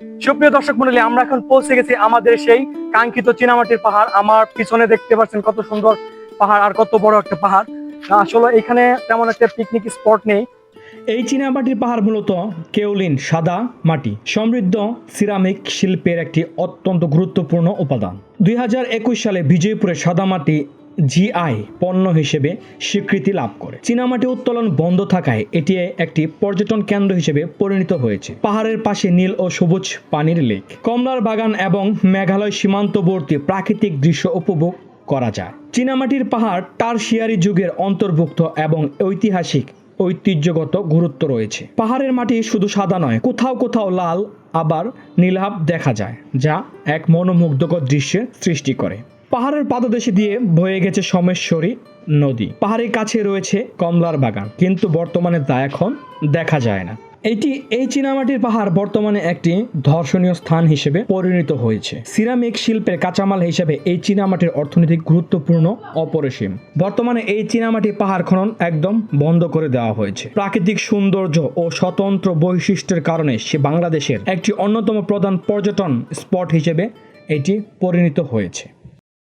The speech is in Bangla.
সুপ্রিয় দর্শক মন্ডলী, আমরা এখন পৌঁছে গেছি আমাদের সেই কাঙ্ক্ষিত চীনামাটির পাহাড়। আমার পিছনে দেখতে পাচ্ছেন কত সুন্দর পাহাড় আর কত বড় একটা পাহাড়। আসলে এখানে তেমন একটা পিকনিক স্পট নেই। এই চীনামাটির পাহাড় মূলত কেওলিন সাদা মাটি, সমৃদ্ধ সিরামিক শিল্পের একটি অত্যন্ত গুরুত্বপূর্ণ উপাদান। দুই হাজার একুশ সালে বিজয়পুরে সাদামাটি জিআই পণ্য হিসেবে স্বীকৃতি লাভ করে। চীনামাটি উত্তোলন বন্ধ থাকায় এটি একটি পর্যটন কেন্দ্র হিসেবে পরিণত হয়েছে। পাহাড়ের পাশে নীল ও সবুজ পানির লেক। কমলার বাগান এবং মেঘালয় সীমান্তবর্তী প্রাকৃতিক দৃশ্য উপভোগ করা যায়। চীনামাটির পাহাড় টারশিয়ারি যুগের অন্তর্ভুক্ত এবং ঐতিহাসিক, ঐতিহ্যগত গুরুত্ব রয়েছে। পাহাড়ের মাটি শুধু সাদা নয়, কোথাও কোথাও লাল, আবার নীলাভ দেখা যায়, যা এক মনোমুগ্ধকর দৃশ্যের সৃষ্টি করে। পাহাড়ের পাদদেশে দিয়ে বয়ে গেছে সমেশ্বরী নদী। পাহাড়ের কাছে রয়েছে কমলার বাগান, কিন্তু বর্তমানে তা এখন দেখা যায় না। এটি এই চীনামাটির পাহাড় বর্তমানে একটি ধর্ষণীয় স্থান হিসেবে পরিণত হয়েছে। সিরামিক শিল্পের কাঁচামাল হিসেবে এই চীনামাটির অর্থনৈতিক গুরুত্বপূর্ণ অপরিসীম। বর্তমানে এই চীনামাটির পাহাড় খনন একদম বন্ধ করে দেওয়া হয়েছে। প্রাকৃতিক সৌন্দর্য ও স্বতন্ত্র বৈশিষ্ট্যের কারণে সে বাংলাদেশের একটি অন্যতম প্রধান পর্যটন স্পট হিসেবে এটি পরিণত হয়েছে।